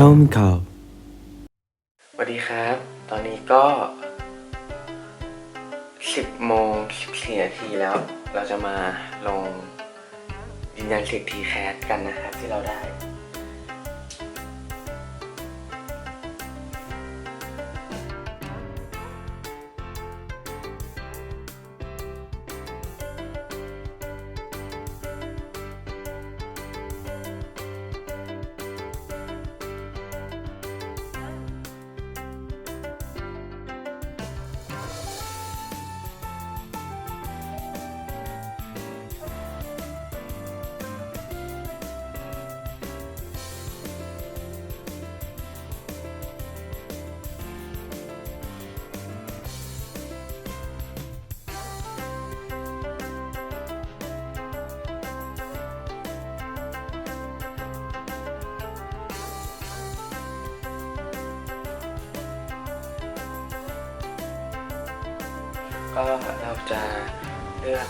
Home Call สวัสดีครับ ตอนนี้ก็ 10โมง14นาทีแล้ว เราจะมาลงยืนยันเสิทธิแคสกันนะครับที่เราได้ ก็เราจะเลือก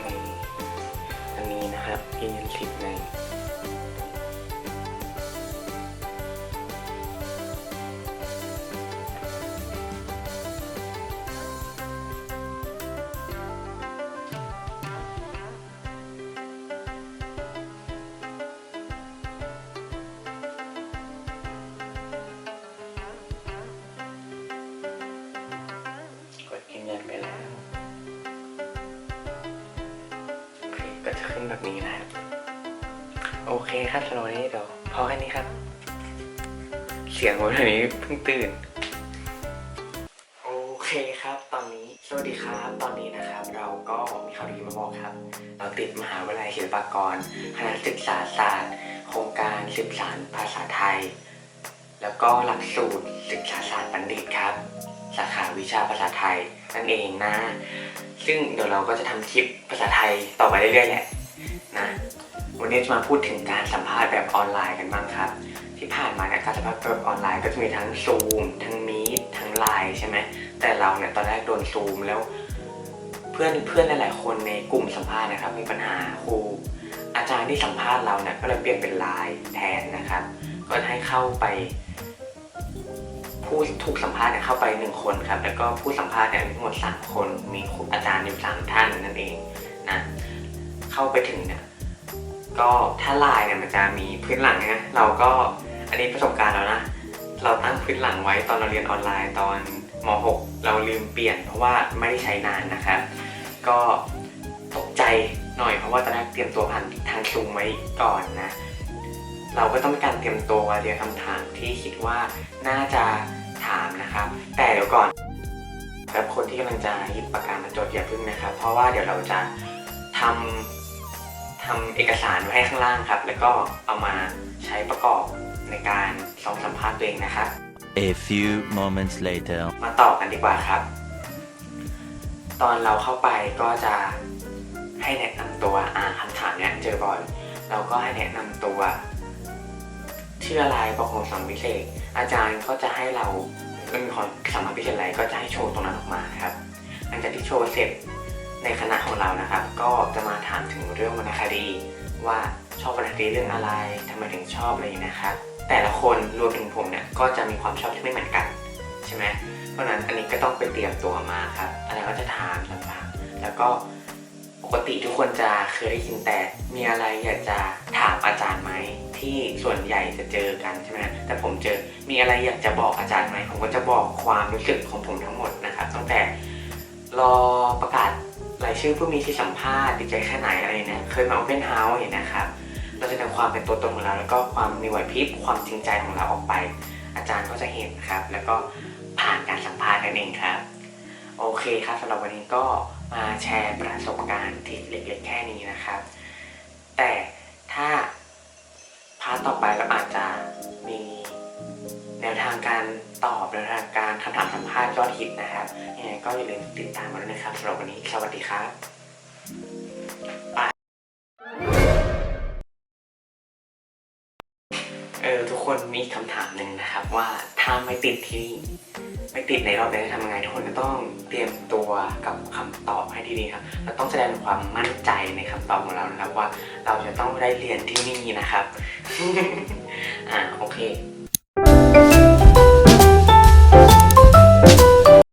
ในอันนี้นะครับยืนยันสิทธิ์ใน ขึ้นแบบนี้นะครับ โอเคครับสำหรับวันนี้เดี๋ยวพอแค่นี้ครับ เสียงวันนี้เพิ่งตื่น โอเคครับ ตอนนี้สวัสดีครับ ตอนนี้นะครับ เราก็มีข่าวดีมาบอกครับ เราติดมหาวิทยาลัยศิลปากรคณะศึกษาศาสตร์ โครงการสืบสานภาษาไทย แล้วก็หลักสูตรศึกษาศาสตร์บัณฑิตครับ สาขาวิชาภาษาไทยนั่นเองนะซึ่งเดี๋ยวเราก็จะทำคลิปภาษาไทยต่อไปเรื่อยๆแหละ วันนี้จะมาพูดถึงการสัมภาษณ์แบบออนไลน์กันบ้างครับ ที่ผ่านมาเนี่ยการสัมภาษณ์แบบออนไลน์ก็จะมีทั้งซูมทั้งมีดทั้งไลน์ใช่ไหมแต่เราเนี่ยตอนแรกโดนซูมแล้ว เพื่อนเพื่อนหลาย ๆ คนในกลุ่มสัมภาษณ์นะครับ มีปัญหาครูอาจารย์ที่สัมภาษณ์เราเนี่ยก็เลยเปลี่ยนเป็นไลน์แทนนะครับ ก็ให้เข้าไป ผู้ถูกสัมภาษณ์เนี่ยเข้าไปหนึ่งคนครับ แล้วก็ผู้สัมภาษณ์เนี่ยมีทั้งหมดสามคน มีครูอาจารย์อยู่สามท่านนั่นเองนะเข้าไปถึงเนี่ย ก็ถ้าลน์เนี่ยมันจะมีพื้นหลังนะเราก็อันนี้ประสบการณ์แล้วนะ เราตั้งพื้นหลังไว้ตอนเราเรียนออนไลน์ตอนม .6 เราลืมเปลี่ยนเพราะว่าไม่ได้ใช้นานนะครับ ก็ตกใจหน่อยเพราะว่าตอนแรกเตรียมตัวผ่านทางซูมไว้ก่อนนะ เราก็ต้องการเตรียมตัวเรียนคำถามที่คิดว่าน่าจะถามนะครับ แต่เดี๋ยวก่อนครับคนที่กำลังจะหยิบปากกามาจดอย่าพึ่งนะครับ เพราะว่าเดี๋ยวเราจะทำ ทำเอกสารไว้ให้ข้างล่างครับ แล้วก็เอามาใช้ประกอบในการสอบสัมภาษณ์ตัวเองนะครับ A few moments later. มาต่อกันดีกว่าครับ ตอนเราเข้าไปก็จะให้แนะนำตัวอ่านคำถามเนี้ยเจอบ่อย เราก็ให้แนะนำตัวชื่ออะไรประคองสัมพิเศษ อาจารย์ก็จะให้เราเรื่องของสัมภาษณ์พิเศษอะไรก็จะให้โชว์ตรงนั้นออกมาครับหลังจากที่โชว์เสร็จ ในคณะของเรานะครับ ก็จะมาถามถึงเรื่องวรรณคดี ว่าชอบวรรณคดีเรื่องอะไรทำไมถึงชอบอะไรนะครับแต่ละคนรวมถึงผมเนี่ยก็จะมีความชอบที่ไม่เหมือนกันใช่ไหมเพราะฉะนั้นอันนี้ก็ต้องไปเตรียมตัวมาครับอะไรก็จะถามต่างๆแล้วก็ปกติทุกคนจะเคยได้ยินแต่มีอะไรอยากจะถามอาจารย์ไหมที่ส่วนใหญ่จะเจอกันใช่ไหมแต่ผมเจอมีอะไรอยากจะบอกอาจารย์ไหมผมก็จะบอกความรู้สึกของผมทั้งหมดนะครับตั้งแต่รอประกาศายชื่อผู้มีที่สัมภาษณ์ดีใจแค่ไหนอะไรเนี่ยเคยมา Open House เห็นนะครับ เราจะนำความเป็นตัวตนของเราแล้วก็ความมีไหวพริบความจริงใจของเราออกไป อาจารย์ก็จะเห็นครับ แล้วก็ผ่านการสัมภาษณ์กันเองครับ โอเคครับสำหรับวันนี้ก็มาแชร์ประสบการณ์ที่เล็กๆแค่นี้นะครับ แต่ถ้าพาร์ทต่อไปเราอาจจะ วทางการตอบแนวทางการคำถามสัมภาษณ์ยอดฮิตนะครับยังไงก็อย่าลืมติดตามมาด้วยนะครับสำหรับวันนี้สวัสดีครับเออทุกคนมีคำถามหนึ่งนะครับว่าถ้าไม่ติดที่นี่ไม่ติดในรอบนี้จะทำยังไงทุกคนก็ต้องเตรียมตัวกับคำตอบให้ดีๆครับเราต้องแสดงความมั่นใจในคำตอบของเรานะครับว่าเราจะต้องได้เรียนที่นี่นะครับ อ่าโอเค